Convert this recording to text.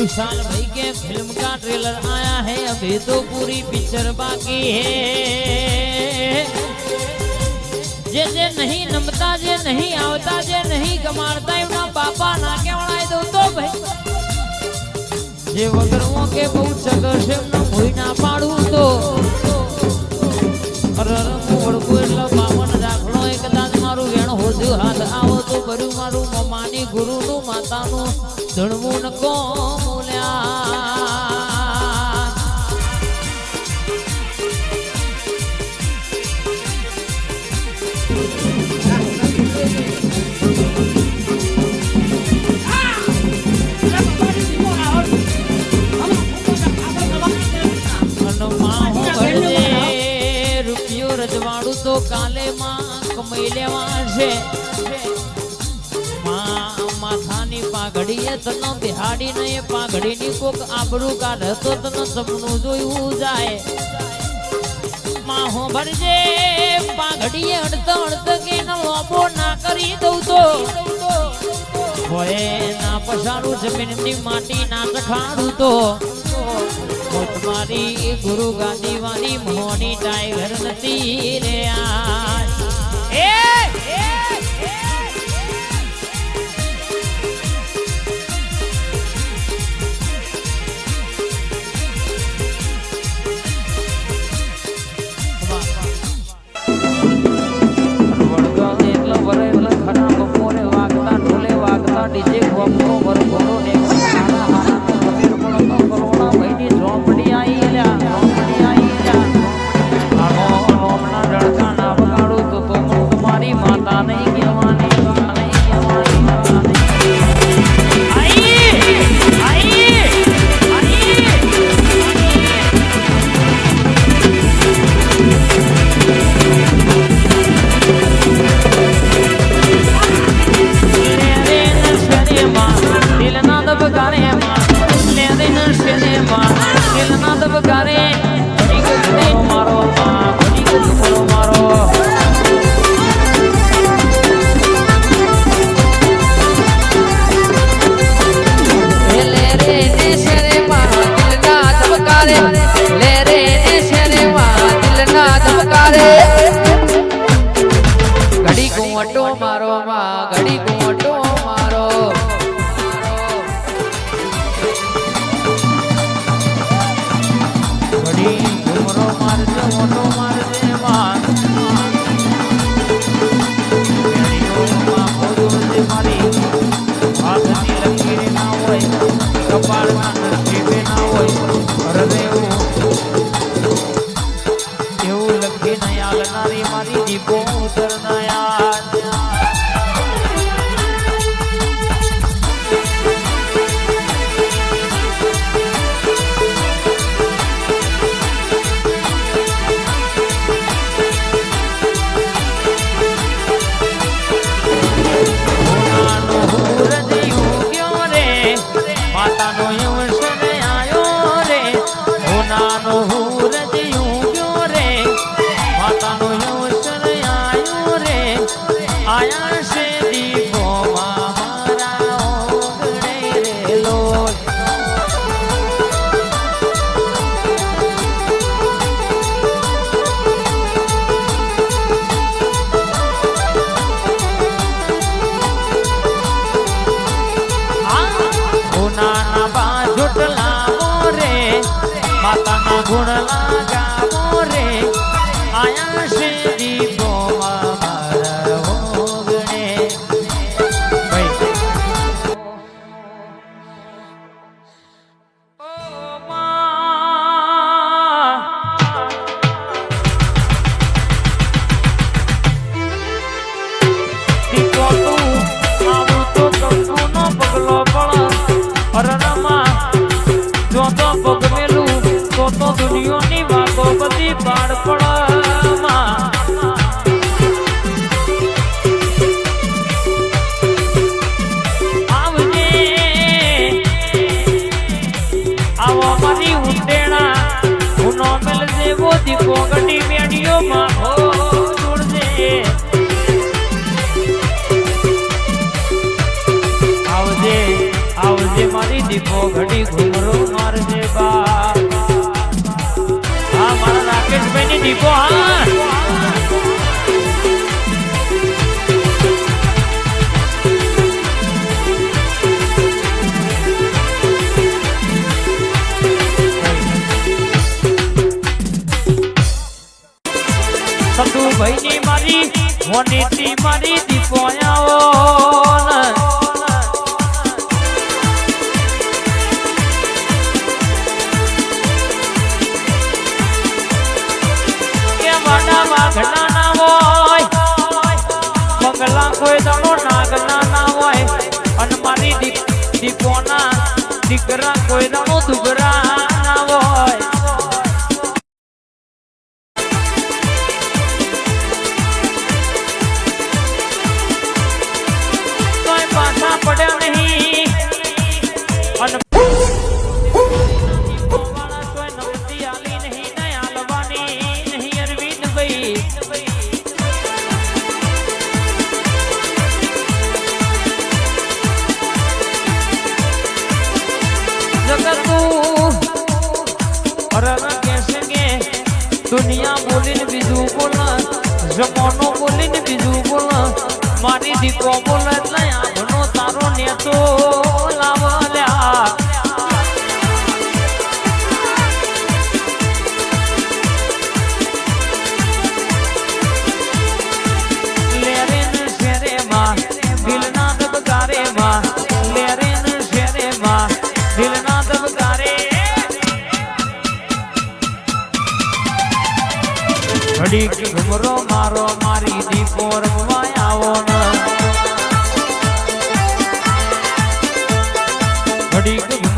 विशाल भाई के फिल्म का ट्रेलर आया है अभी तो पूरी पिक्चर बाकी है જે જે નહીં નમતા જે નહીં આવતા જે નહીં ગમાડતા એમના બાપા ના કેવડાય દઉં તો ભાઈ જે વગરવો કે બહુ સગર છે એમના ભોઈ ના પાડું તો અરર મોડકું એટલે બાવન દાખલો એ કદાચ મારું વેણ હોદ્યું હાથ આવો તો ભર્યું મારું મમાની ગુરુનું માતાનું ધણવું નકો કાલે માં કમાઈ લેવા છે માથાની પાઘડીએ તને બિહાડી ને પાઘડીની કોક આબરૂ કાઢ તો તને સપનું જોયું જાય. માહો ભરજે પાઘડીએ અડતો અડતો કે લોબો ના કરી દઉં તો. હોય ના પસાડું જમીનની માટી ના ચખાડું તો. મારી ગુરુ ગાંધી વાળી મોની ટાઈગર નથી રે of a gun હોય હોય. એવું એવું લખીને આલનારી મારી દીપો ઉતરનાયા ગુણ લાગાવો દુનિયાની વાતો બધી બાળપણમાં મારી દીકો ગડી મેડીઓમાં હો જોડજે આવજે આવજે મારી મારી દીપો ઘડી ઘુમરો મારજે. રાકેશભાઈ ની દીપો હા. સતુભાઈ ની મારી મોનીતી મારી દીપો આવો ઘણા ના હોય. બંગલા કોઈ દાણો નાગના ના હોય. અને મારી દીકરા કોઈ દુગરા જગતું. અરર કહેશે કે દુનિયા બોલીને બીજું બોલ, જમાનો બોલીને બીજું બોલ. મારી દીકરો બોલ એટલે આભનો તારો નેતો. ઘડીક મારો મારી દીપોર રમવા આવો ઘડીક